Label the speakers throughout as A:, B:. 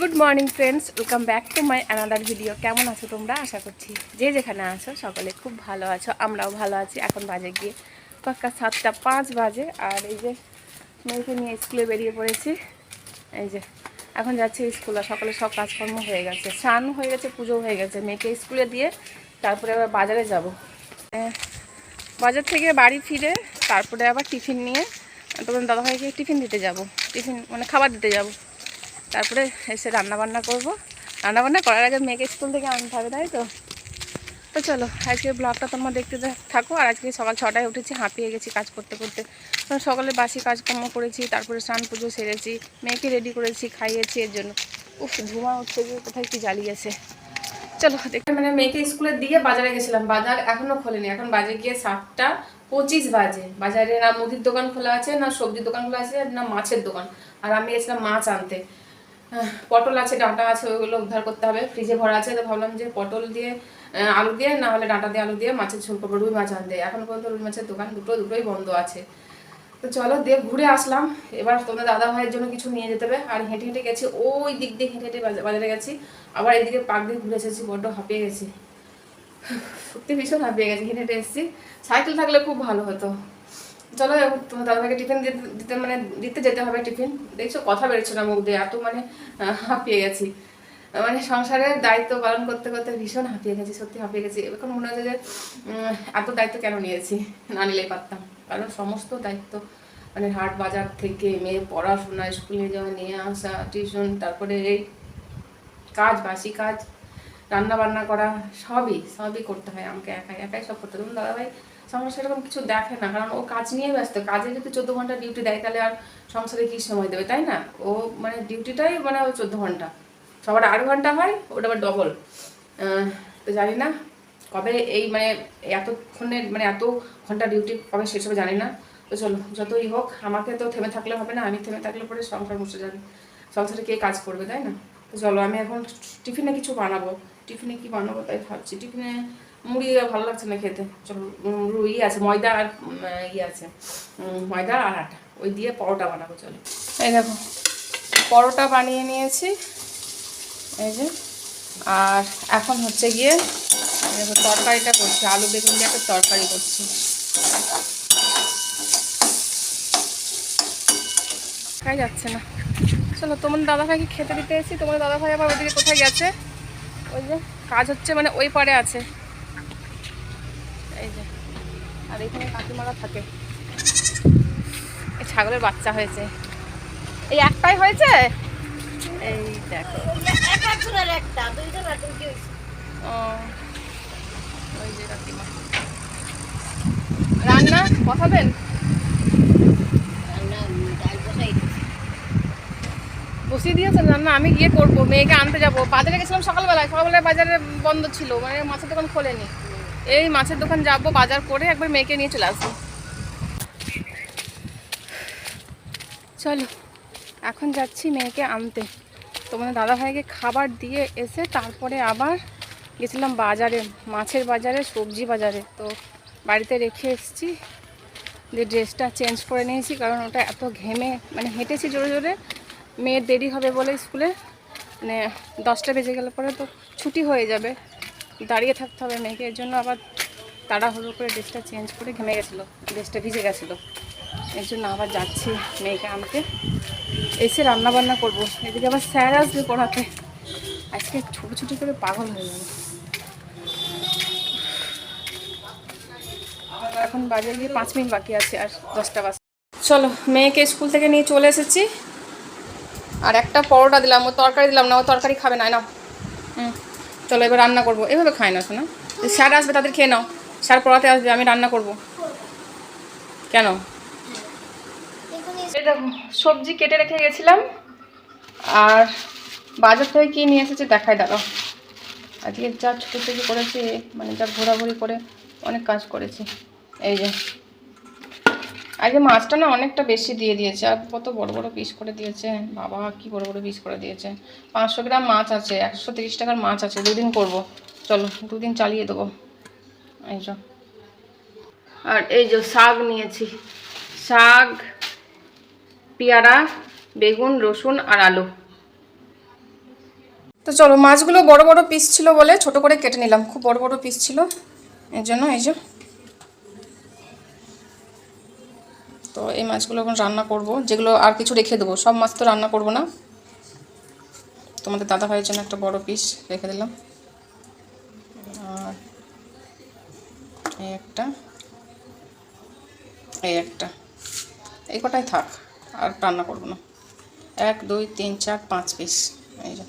A: Good morning friends welcome back to my another video কেমন আছো তোমরা? আশা করছি যে যেখানে আছো সকলে খুব ভালো আছো, আমরাও ভালো আছি। এখন বাজে গিয়ে পাক্কা সাতটা পাঁচ বাজে। আর এই যে মেয়েকে নিয়ে স্কুলে বেরিয়ে পড়েছি। এই যে, এখন যাচ্ছি স্কুলে সকলে সব কাজকর্ম হয়ে গেছে। স্নান হয়ে গেছে, পুজো হয়ে গেছে। মেয়েকে স্কুলে দিয়ে তারপরে আবার বাজারে যাব। বাজার থেকে বাড়ি ফিরে তারপরে আবার টিফিন নিয়ে তোমার দাদাভাইকে টিফিন দিতে যাব। টিফিন মানে খাবার দিতে যাব। তারপরে এসে রান্নাবান্না করব। রান্নাবান্না করার আগে মেয়েকে স্কুল থেকে আনতে হবে, তাই তো? তো চলো, আজকে ব্লগটা তোমরা দেখতে থাকো, আর আজকে সকাল ছটায় উঠেছি, হাঁপিয়ে গেছি কাজ করতে করতে। সকালে বাসি কাজকর্ম করেছি, তারপরে স্নান পুজো সেরেছি, মেয়েকে রেডি করেছি, খাইয়েছি এর জন্য। উফ, ধোঁয়া উঠছে যে, কোথায় কি জ্বালিয়েছে। চলো, দেখে মানে মেয়েকে স্কুলে দিয়ে বাজারে গেছিলাম, বাজার এখনও খোলেনি, এখন বাজে গিয়ে সাতটা পঁচিশ বাজে। বাজারে না মুদির দোকান খোলা আছে, না সবজির দোকান খোলা আছে, না মাছের দোকান। আর আমি গেছিলাম মাছ আনতে। পটল আছে, ডাঁটা আছে, ওইগুলো উদ্ধার করতে হবে। ফ্রিজে ভরা আছে, তো ভাবলাম যে পটল দিয়ে আলু দিয়ে, না হলে ডাঁটা দিয়ে আলু দিয়ে মাছের ঝোল করব, রুই মাছ আনতে। এখন পর্যন্ত রুই মাছের দোকান দুটো, দুটোই বন্ধ আছে। তো চলো, দিয়ে ঘুরে আসলাম। এবার তোমাদের দাদা ভাইয়ের জন্য কিছু নিয়ে যেতে হবে। আর হেঁটে হেঁটে গেছি, ওই দিক দিয়ে হেঁটে হেঁটে বাজারে গেছি। আবার এদিকে পাক দিয়ে ঘুরে এসেছি, বড্ড হাঁপিয়ে গেছি। সত্যি ভীষণ হাঁপিয়ে গেছি, হেঁটে হেঁটে এসেছি। সাইকেল থাকলে খুব ভালো হতো। চলো তোমার দাদাভাইকে টিফিন দিতে মানে দিতে যেতে হবে টিফিন। দেখছ, কথা বেরোচ্ছে না মুখ দিয়ে, এত মানে হাঁপিয়ে গেছি। মানে সংসারের দায়িত্ব পালন করতে করতে ভীষণ হাঁপিয়ে গেছি, সত্যি হাঁপিয়ে গেছি। এখন মনে হচ্ছে যে এত দায়িত্ব কেন নিয়েছি? না নিলেই পারতাম। কারণ সমস্ত দায়িত্ব মানে হাট বাজার থেকে, মেয়ে পড়াশোনা, স্কুলে যাওয়া, নিয়ে আসা, টিউশন, তারপরে এই কাজ, বাসি কাজ রান্না বান্না করা, সবই সবই করতে হয় আমাকে একাই একাই সব করতে তখন দাদাভাই সংসার সেরকম কিছু দেখে না, কারণ ও কাজ নিয়ে ব্যস্ত। কাজে যদি চোদ্দ ঘণ্টা ডিউটি দেয়, তাহলে আর সংসারে কি সময় দেবে, তাই না? ও মানে ডিউটিটাই মানে ও চোদ্দ ঘণ্টা। সবার আট ঘণ্টা হয়, ওটা আবার ডবল তো জানি না কবে এই মানে এতক্ষণের মানে এত ঘণ্টা ডিউটি কবে শেষ হবে জানি না। তো চলো, যতই হোক, আমাকে তো থেমে থাকলে হবে না, আমি থেমে থাকলে পরে সংসার মুছে যাবে। সংসারে কে কাজ করবে, তাই না? তো চলো, আমি এখন টিফিনে কিছু বানাবো। টিফিনে কি বানাবো তাই ভাবছি। টিফিনে মুড়ি ভালো লাগছে না খেতে। চলো রুই আছে, ময়দা আর ইয়ে আছে। ময়দা আর আটা। ওই দিয়ে পরোটা বানাবো, চলো। এই দেখো, পরোটা বানিয়ে নিয়েছি। এই যে, আর এখন হচ্ছে গিয়ে দেখো, তরকারিটা করছি। আলু বেগুন দিয়ে একটা তরকারি করছি। খাই যাচ্ছে না। চলো, তোমার দাদা ভাইকে খেতে দিতে এসেছি। তোমার দাদা ভাই আবার ওদিকে কোথায় গেছে? ওই যে, কাজ হচ্ছে মানে ওই পারে আছে। আর এখানে কাকিমারা থাকে। এই ছাগলের বাচ্চা হয়েছে। এই একটাই হয়েছে? এই দেখো। ও, ওই যে কাকিমা। রান্না, বসাবেন? বসিয়ে দিয়েছেন রান্না, আমি গিয়ে করব। মেয়েকে আনতে যাব। বাজারে গেছিলাম সকালবেলায়। সকালবেলায় বাজারে বন্ধ ছিল মানে মাছের দোকান খোলেনি। এই মাছের দোকান যাব, বাজার করে একবার মেয়েকে নিয়ে চলে আসব। চলো, এখন যাচ্ছি মেয়েকে আনতে। তোমাদের দাদাভাইকে খাবার দিয়ে এসে তারপরে আবার গেছিলাম বাজারে, মাছের বাজারে, সবজি বাজারে। তো বাড়িতে রেখে এসেছি, যে ড্রেসটা চেঞ্জ করে নিয়েছি, কারণ ওটা এত ঘেমে মানে হেঁটেছি জোরে জোরে। মেয়ের দেরি হবে বলে স্কুলে মানে দশটা বেজে গেলে পরে তো ছুটি হয়ে যাবে। দাঁড়িয়ে থাকতে হবে মেয়েকে, এর জন্য আবার তাড়াহুড়ো করে ড্রেসটা চেঞ্জ করে ঘেমে গেছিল, ড্রেসটা ভিজে গেছিল। এর জন্য আবার যাচ্ছি মেয়েকে আনতে। এসে রান্না বান্না করব। এদিকে আবার স্যার আসবে পড়াতে। আজকে ছুটি ছুটি করে পাগল হয়ে যাবে এখন বাজে গিয়ে পাঁচ মিনিট বাকি আছে আর দশটা বাজে। চলো, মেয়েকে স্কুল থেকে নিয়ে চলে এসেছি। আর একটা পরোটা দিলাম, ও তরকারি দিলাম না, ও তরকারি খাবে না না হুম। চলো, এবার রান্না করব। এভাবে খায় না, শোনা। স্যার আসবে, তাদের খেয়ে নাও। স্যার পড়াতে আসবে, আমি রান্না করব। কেন? সবজি কেটে রেখে গেছিলাম। আর বাজার থেকে কী নিয়ে এসেছে দেখায় দাঁড়াও। আজকে যা ছোটো থেকে করেছি মানে যা ঘোরাঘুরি করে অনেক কাজ করেছি। এই যে আজকে মাছটা না অনেকটা বেশি দিয়ে দিয়েছে, আর কত বড় বড় পিস করে দিয়েছে। বাবা, কি বড় বড় পিস করে দিয়েছে। পাঁচশো গ্রাম মাছ আছে, একশো তিরিশ টাকার মাছ আছে, দুদিন করব। চলো, দুদিন চালিয়ে দেবো। এই যে। আর এই যে শাক নিয়েছি। শাক, পেয়ারা, বেগুন, রসুন আর আলু। তো চলো, মাছগুলো বড় বড় পিস ছিল বলে ছোট করে কেটে নিলাম। খুব বড় বড় পিস ছিল। এর জন্য এই যে। তো এই মাছগুলো এখন রান্না করব। যেগুলো আর কিছু রেখে দেবো। সব মাছ তো রান্না করব না। তোমাদের দাদা ভাইয়ের জন্য একটা বড় পিস রেখে দিলাম। আর এই একটা এই একটা। এই কটাই থাক, আর রান্না করব না। এক, দুই, তিন, চার, পাঁচ পিস এই যে।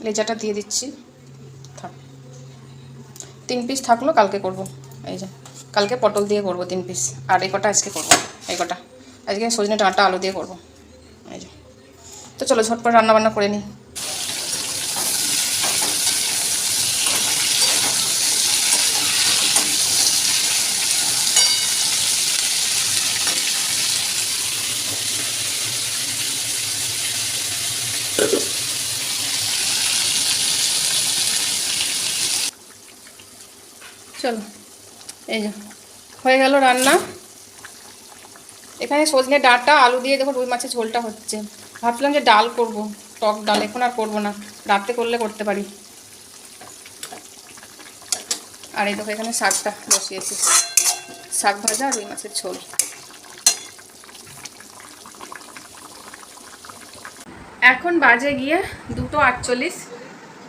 A: লেজাটা দিয়ে দিচ্ছি। থাক। তিন পিস থাকল, কালকে করব। এই যে। কালকে পটল দিয়ে করব তিন পিস আর এই কটা আজকে করব, এই কটা। আজকে সজনে ডাঁটা আলু দিয়ে করব। এই যে। তো চলো ঝটপট রান্না বান্না করে নিই। চলো। এই যে, হয়ে গেল রান্না। এখানে সজনে ডাঁটা, আলু দিয়ে দেখো রুই মাছের ঝোলটা হচ্ছে। ভাবছিলাম যে ডাল করব, টক ডাল, এখন আর করব না। রাতে করলে করতে পারি। আর এই দেখো এখানে শাকটা বসিয়েছি। শাক ভাজা, রুই মাছের ঝোল। এখন বাজে গিয়ে দুটো আটচল্লিশ।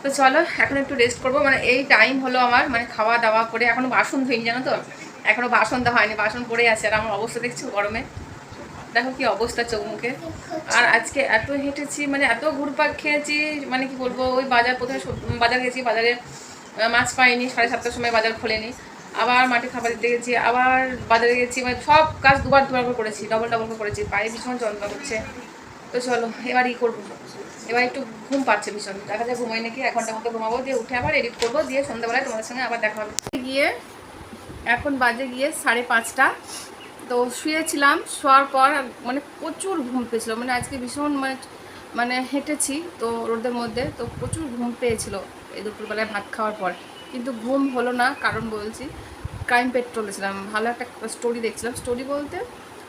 A: তো চলো, এখন একটু রেস্ট করব। মানে এই টাইম হলো আমার মানে খাওয়া দাওয়া করে এখনও বাসন ধুইনি, জানো তো? এখনও বাসন দেওয়া হয়নি, বাসন পড়ে আছে। আর আমার অবস্থা দেখছি গরমে? দেখো কি অবস্থা চোখ মুখে আর আজকে এত হেঁটেছি মানে এত ঘুরপাক খেয়েছি মানে কি বলব, ওই বাজার প্রথমে বাজার গেছি, বাজারে মাছ পাইনি, সাড়ে সাতটার সময় বাজার খোলেনি। আবার মাঠে খাবার দিতে গেছি, আবার বাজারে গেছি মানে সব কাজ দুবার দুবার করে করেছি ডবল ডবল করে করেছি, পায়ে ভীষণ যন্ত্রণা করছে তো চলো, এবার ই করব। এবার একটু ঘুম পাচ্ছে ভীষণ। দেখা যায় ঘুমাই নাকি। এক ঘণ্টার মতো ঘুমাবো, দিয়ে উঠে আবার এডিট করব, দিয়ে সন্ধ্যাবেলায় তোমাদের সঙ্গে আবার দেখা হবে। গিয়ে এখন বাজে গিয়ে সাড়ে পাঁচটা। তো শুয়েছিলাম, শোয়ার পর মানে প্রচুর ঘুম পেয়েছিল। মানে আজকে ভীষণ মানে মানে হেঁটেছি তো রোদের মধ্যে, তো প্রচুর ঘুম পেয়েছিল এই দুপুরবেলায় ভাত খাওয়ার পর। কিন্তু ঘুম হলো না, কারণ বলছি ক্রাইম পেট্রোলে ছিলাম। ভালো একটা স্টোরি দেখছিলাম। স্টোরি বলতে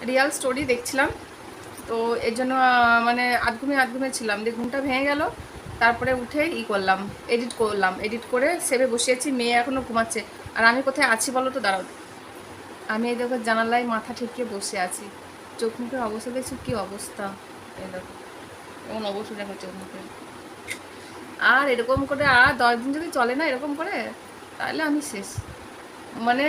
A: রিয়াল স্টোরি দেখছিলাম। তো এর জন্য মানে আধঘুমে আধঘুমে ছিলাম। দিয়ে ঘুমটা ভেঙে গেল, তারপরে উঠে ই করলাম এডিট করলাম। এডিট করে সেভে বসিয়েছি, মেয়ে এখনও ঘুমাচ্ছে। আর আমি কোথায় আছি বলো তো, দাঁড়াও। আমি এই দেখো জানালায় মাথা ঠেকিয়ে বসে আছি। চোখ মুখের অবস্থা দেখছি, কী অবস্থা? এই দেখো এমন অবস্থা দেখো চোখ মুখে আর এরকম করে, আর দশ দিন যদি চলে না এরকম করে, তাহলে আমি শেষ। মানে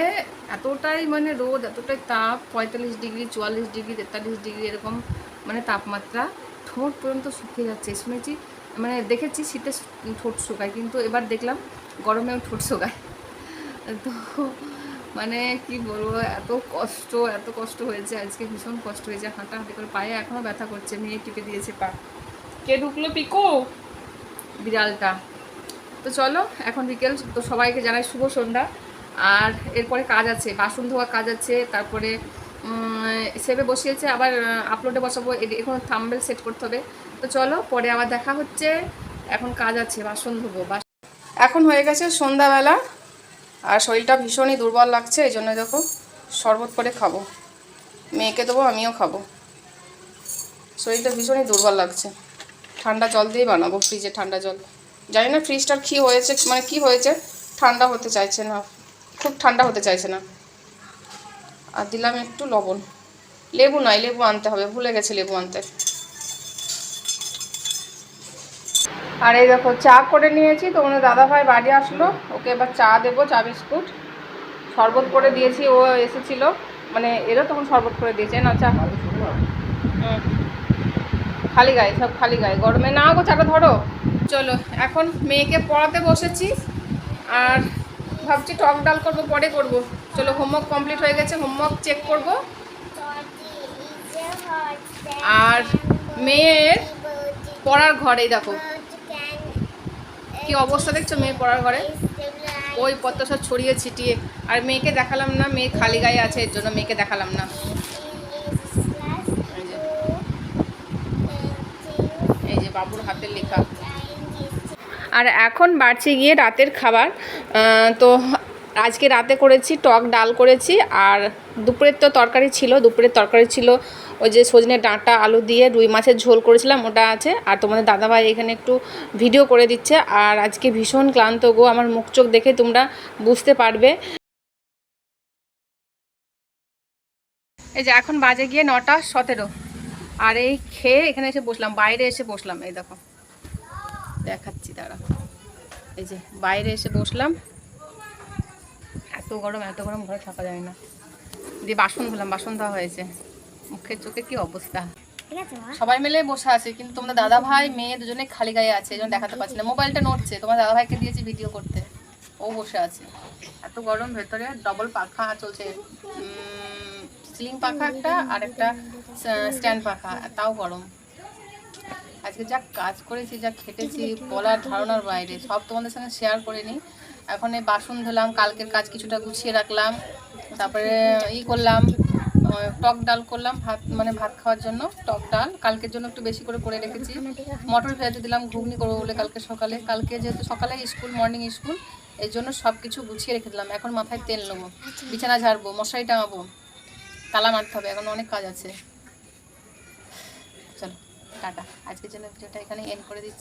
A: এতটাই মানে রোদ এতটাই তাপ পঁয়তাল্লিশ ডিগ্রি চুয়াল্লিশ ডিগ্রি তেতাল্লিশ ডিগ্রি এরকম মানে তাপমাত্রা ঠোঁট পর্যন্ত শুকিয়ে যাচ্ছে। শুনেছি মানে দেখেছি শীতে ঠোঁট শুকায় কিন্তু এবার দেখলাম গরমেও ঠোঁট শুকায়। তো মানে কি বলব এত কষ্ট এত কষ্ট হয়েছে আজকে ভীষণ কষ্ট হয়েছে হাঁটাহাঁটি করে পায়ে এখনও ব্যথা করছে মেয়ে টিপে দিয়েছে পা। কে ঢুকলো পিকো? বিড়ালটা। তো চলো এখন বিকেল তো সবাইকে জানাই শুভ সন্ধ্যা। আর এরপরে কাজ আছে, বাসন ধোয়া কাজ আছে, তারপরে সেভে বসিয়েছে, আবার আপলোডে বসাবো এখন থাম্বেল সেট করতে হবে। তো চলো, পরে আবার দেখা হচ্ছে, এখন কাজ আছে, বাসন ধোবো এখন হয়ে গেছে সন্ধ্যাবেলা, আর শরীরটা ভীষণই দুর্বল লাগছে, এই জন্য দেখো, শরবত করে খাব। মেয়েকে দেবো, আমিও খাব। শরীরটা ভীষণই দুর্বল লাগছে। ঠান্ডা জল দিয়ে বানাবো, ফ্রিজে ঠান্ডা জল। জানি না ফ্রিজটার কী হয়েছে মানে কি হয়েছে, ঠান্ডা হতে চাইছে না। খুব ঠান্ডা হতে চাইছে না। আর দিলাম একটু লবণ। লেবু নয়, লেবু আনতে হবে, ভুলে গেছে লেবু আনতে। আর এই দেখো, চা করে নিয়েছি, তো ওনার দাদা ভাই বাড়ি আসলো। ওকে এবার চা দেবো, চা বিস্কুট। শরবত করে দিয়েছি, ও এসেছিল। মানে এরও তখন শরবত করে দিয়েছে, না চা। খালি গায়ে, সব খালি গায়ে। গরমে না গো, চাটা ধরো। চলো, এখন মেয়েকে পড়াতে বসেছি। আর ভাবছি টক ডাল করব, পরে করব। চলো হোমওয়ার্ক কমপ্লিট হয়ে গেছে হোমওয়ার্ক চেক করব। আর মেয়ের পড়ার ঘরেই দেখো। কি অবস্থা দেখছ মেয়ের পড়ার ঘরে? ওই পত্র সব ছড়িয়ে ছিটিয়ে। আর মেয়েকে দেখালাম না, মেয়ে খালি গায়ে আছে, এর জন্য মেয়েকে দেখালাম না। এই যে বাবুর হাতের লেখা। আর এখন বাড়ছে গিয়ে রাতের খাবার। তো আজকে রাতে করেছি, টক ডাল করেছি আর দুপুরের তো তরকারি ছিল। দুপুরের তরকারি ছিল ওই যে সজনে ডাঁটা, আলু দিয়ে রুই মাছের ঝোল করেছিলাম, ওটা আছে। আর তোমাদের দাদাভাই এখানে একটু ভিডিও করে দিচ্ছে। আর আজকে ভীষণ ক্লান্ত গো, আমার মুখ চোখ দেখে তোমরা বুঝতে পারবে। এই যে এখন বাজে গিয়ে নটা সতেরো। আর এই খেয়ে এখানে এসে বসলাম, বাইরে এসে বসলাম, এই দেখো। দেখাচ্ছি দাঁড়া। এই যে বাইরে এসে বসলাম। এত গরম এত গরম ঘরে থাকা যায় না। দিয়ে বাসন ধুলাম বাসন ধোয়া হয়েছে। মুখের চোখে কি অবস্থা? সবাই মিলে বসে আছে কিন্তু তোমাদের দাদা ভাই মেয়ে দুজনে খালি গায়ে আছে এই দেখাতে পারছি না। মোবাইলটা নড়ছে তোমার দাদা ভাইকে দিয়েছি ভিডিও করতে। ও বসে আছে। এত গরম ভেতরে ডবল পাখা চলছে। সিলিং পাখা একটা আর একটা স্ট্যান্ড পাখা তাও গরম। আজকে যা কাজ করেছি যা খেটেছি বলার ধারণার বাইরে সব তোমাদের সঙ্গে শেয়ার করে নিই। এখন এই বাসন ধুলাম কালকের কাজ কিছুটা গুছিয়ে রাখলাম তারপরে ই করলাম টক ডাল করলাম ভাত মানে ভাত খাওয়ার জন্য টক ডাল। কালকের জন্য একটু বেশি করে করে রেখেছি। মটর ভেজে দিলাম ঘুগনি করব বলে কালকে সকালে। কালকে যেহেতু সকালে স্কুল মর্নিং স্কুলের জন্য সব কিছু গুছিয়ে রেখে দিলাম। এখন মাথায় তেল নেব বিছানা ঝাড়বো মশারি টাঙাবো তালা মারতে হবে এখন অনেক কাজ আছে। টাটা। আজকের জন্য ভিডিওটা এখানে এন্ড করে দিচ্ছি।